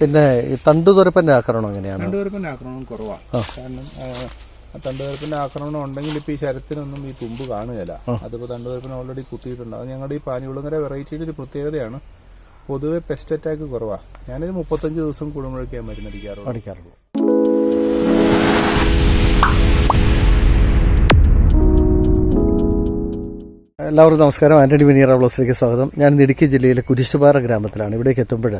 പിന്നെ ഈ തണ്ടുതുരപ്പന്റെ ആക്രമണം എങ്ങനെയാണ്? തണ്ടുതുരപ്പന്റെ ആക്രമണം കുറവാണ് കാരണം തണ്ടുതുരപ്പന്റെ ആക്രമണം ഉണ്ടെങ്കിൽ ഇപ്പൊ ഈ ശരത്തിനൊന്നും ഈ തുമ്പ് കാണുകയില്ല അതിപ്പോ തണ്ടുതുരപ്പിന് ഓൾറെഡി കുത്തിയിട്ടുണ്ട്. അത് ഞങ്ങളുടെ ഈ പാനികുളങ്ങര വെറൈറ്റിയുടെ ഒരു പ്രത്യേകതയാണ്. പൊതുവെ പെസ്റ്റ് അറ്റാക്ക് കുറവാ. ഞാനൊരു മുപ്പത്തഞ്ച് ദിവസം കൂടുമ്പോഴൊക്കെ മരുന്നടിക്കാറുള്ളൂ അടിക്കാറുള്ളൂ. എല്ലാവർക്കും നമസ്കാരം. ആന്റണി മിനിയറ ബ്ലോസിലേക്ക് സ്വാഗതം. ഞാൻ ഇടുക്കി ജില്ലയിലെ കുരിശുപാറ ഗ്രാമത്തിലാണ്. ഇവിടേക്ക് എത്തുമ്പോൾ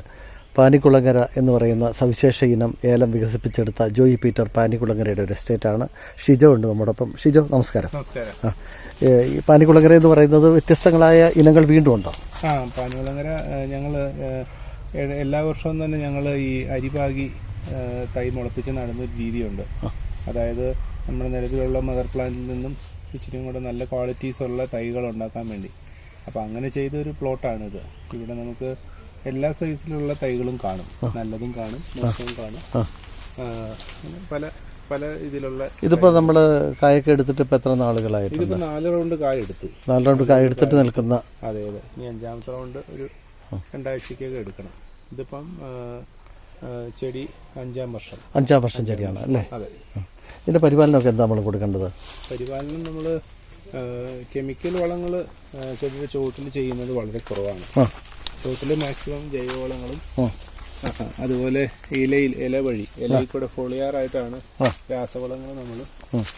പാനിക്കുളങ്ങര എന്ന് പറയുന്ന സവിശേഷ ഇനം ഏലം വികസിപ്പിച്ചെടുത്ത ജോയി പീറ്റർ പാനിക്കുളങ്ങരയുടെ ഒരു എസ്റ്റേറ്റാണ് ഷിജോ ഉണ്ട് നമ്മോടൊപ്പം. ഷിജോ നമസ്കാരം. ആ, ഈ പാനിക്കുളങ്ങര എന്ന് പറയുന്നത് വ്യത്യസ്തങ്ങളായ ഇനങ്ങൾ വീണ്ടും ഉണ്ടോ ആ പാനിക്കുളങ്ങര ഞങ്ങൾ എല്ലാ വർഷവും തന്നെ ഞങ്ങൾ ഈ അരിപാകി തൈ മുളപ്പിച്ച് നടുന്ന ഒരു രീതിയുണ്ട്. അതായത് നമ്മുടെ നിലവിലുള്ള മദർ പ്ലാന്റിൽ നിന്നും ഇച്ചിരി കൂടെ നല്ല ക്വാളിറ്റീസ് ഉള്ള തൈകൾ ഉണ്ടാക്കാൻ വേണ്ടി. അപ്പം അങ്ങനെ ചെയ്ത ഒരു പ്ലോട്ടാണിത് ഇവിടെ നമുക്ക് എല്ലാ സൈസിലുള്ള തൈകളും കാണും. നല്ലതും കാണും മോശവും കാണും. പല പല ഇതിലുള്ള ഇതിപ്പോ നമ്മൾ കായൊക്കെ എടുത്തിട്ട് ഇപ്പൊ എത്ര നാളുകളായിട്ടുണ്ട്? ഇതിപ്പോ നാല് റൗണ്ട് കായ എടുത്തു. നാല് റൗണ്ട് കായ എടുത്തിട്ട് നിൽക്കുന്ന. അതെ അതെ. ഇനി അഞ്ചാമത്തെ റൗണ്ട് ഒരു രണ്ടാഴ്ചക്കൊക്കെ എടുക്കണം. ഇതിപ്പം ചെടി അഞ്ചാം വർഷം. അഞ്ചാം വർഷം ചെടിയാണ് അല്ലേ? അതെ. ഇതിന്റെ പരിപാലനമൊക്കെ എന്താ നമ്മൾ കൊടുക്കേണ്ടത്? പരിപാലനം നമ്മൾ കെമിക്കൽ വളങ്ങൾ ചെടിയുടെ ചുവട്ടിൽ ചെയ്യുന്നത് വളരെ കുറവാണ്. ആ. മാക്സിമം ജൈവവളങ്ങളും അതുപോലെ ഇലയിൽ ഇല വഴി ഇലയിൽ കൂടെ ഫോളിയാറായിട്ടാണ്. രാസവളങ്ങൾ നമ്മൾ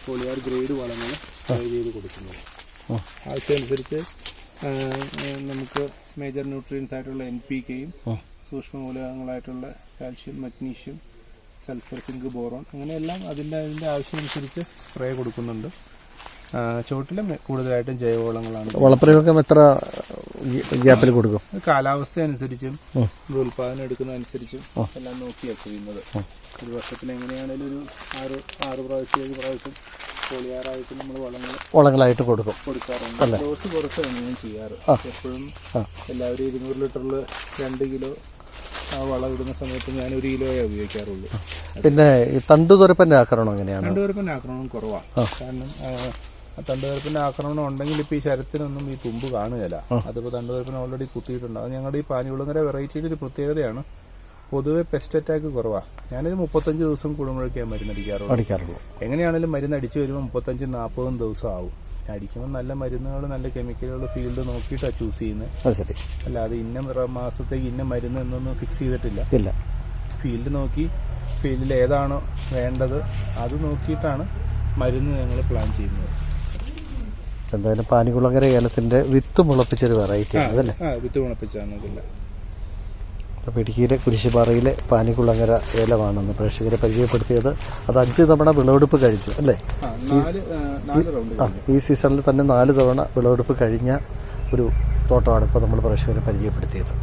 ഫോളിയാർ ഗ്രേഡ് വളങ്ങൾ ട്രൈ ചെയ്ത് കൊടുക്കുന്നത്. ആവശ്യമനുസരിച്ച് നമുക്ക് മേജർ ന്യൂട്രിയൻസ് ആയിട്ടുള്ള എൻ പി കെയും. സൂക്ഷ്മ മൂലകങ്ങളായിട്ടുള്ള calcium magnesium sulphur zinc boron അങ്ങനെയെല്ലാം അതിന്റെ അതിന്റെ ആവശ്യമനുസരിച്ച് സ്പ്രേ കൊടുക്കുന്നുണ്ട്. ചുവട്ടിലും കൂടുതലായിട്ടും ജൈവവളങ്ങളാണ്. വളപ്രയോഗം എത്ര ഗ്യാപ്പിൽ കൊടുക്കും. കാലാവസ്ഥ അനുസരിച്ചും ഉൽപാദനം എടുക്കുന്ന അനുസരിച്ചും എല്ലാം നോക്കിയാണ് ചെയ്യുന്നത്. ഒരു വർഷത്തിൽ എങ്ങനെയാണേലും ഒരു ആറ് ആറ് പ്രാവശ്യം ഏഴ് പ്രാവശ്യം പോളിയാറായിട്ട് നമ്മൾ വളങ്ങൾ വളങ്ങളായിട്ട് കൊടുക്കും. കൊടുക്കാറുണ്ട്. ഡോസ് കുറച്ചാണ് ഞാൻ ചെയ്യാറ്. എപ്പോഴും എല്ലാവരും ഇരുന്നൂറ് ലിറ്ററിൽ രണ്ട് കിലോ ആ വളം ഇടുന്ന സമയത്ത് ഞാൻ ഒരു കിലോയെ ഉപയോഗിക്കാറുള്ളൂ. പിന്നെ തണ്ടുതുരപ്പന്റെ ആക്രമണം എങ്ങനെയാണ്? തണ്ടുതുരപ്പന്റെ ആക്രമണം കുറവാണ് കാരണം തണ്ടുവരപ്പിന്റെ ആക്രമണം ഉണ്ടെങ്കിൽ ഇപ്പൊ ഈ ശരത്തിനൊന്നും ഈ തുമ്പ് കാണുകയില്ല. അതിപ്പോ തണ്ടുവരപ്പിന് ഓൾറെഡി കുത്തിയിട്ടുണ്ട്. അത് ഞങ്ങളുടെ ഈ പാനികുളങ്ങര വെറൈറ്റിയുടെ ഒരു പ്രത്യേകതയാണ്. പൊതുവെ പെസ്റ്റ് അറ്റാക്ക് കുറവാ. ഞാനൊരു മുപ്പത്തഞ്ച് ദിവസം കൂടുമ്പോഴൊക്കെ മരുന്നടിക്കാറുള്ളൂ. അടിക്കാറുള്ളൂ. എങ്ങനെയാണെങ്കിലും മരുന്ന് അടിച്ചു വരുമ്പോൾ മുപ്പത്തഞ്ച് നാൽപ്പതും ദിവസം ആവും അടിക്കുമ്പോൾ നല്ല മരുന്നുകൾ നല്ല കെമിക്കലുകൾ ഫീൽഡ് നോക്കിയിട്ടാണ് ചൂസ് ചെയ്യുന്നത് അല്ലാതെ ഇന്ന മാസത്തേക്ക് ഇന്ന മരുന്ന് എന്നൊന്നും ഫിക്സ് ചെയ്തിട്ടില്ല. ഇല്ല. ഫീൽഡ് നോക്കി ഫീൽഡിൽ ഏതാണോ വേണ്ടത് അത് നോക്കിയിട്ടാണ് മരുന്ന് ഞങ്ങൾ പ്ലാൻ ചെയ്യുന്നത്. എന്തായാലും പാനിക്കുളങ്ങര ഏലത്തിന്റെ വിത്ത് മുളപ്പിച്ചൊരു വെറൈറ്റി ആണ് അതല്ലേ? വിത്ത് മുളപ്പിച്ചാണ് അപ്പോൾ ഇടുക്കിയിലെ കുരിശുപാറയിലെ പാനിക്കുളങ്ങര ഏലമാണെന്ന് പ്രേക്ഷകരെ പരിചയപ്പെടുത്തിയത്. അത് അഞ്ച് തവണ വിളവെടുപ്പ് കഴിച്ചു അല്ലേ? ആ ഈ സീസണിൽ തന്നെ നാല് തവണ വിളവെടുപ്പ് കഴിഞ്ഞ ഒരു തോട്ടമാണ് ഇപ്പോൾ നമ്മൾ പ്രേക്ഷകരെ പരിചയപ്പെടുത്തിയത്.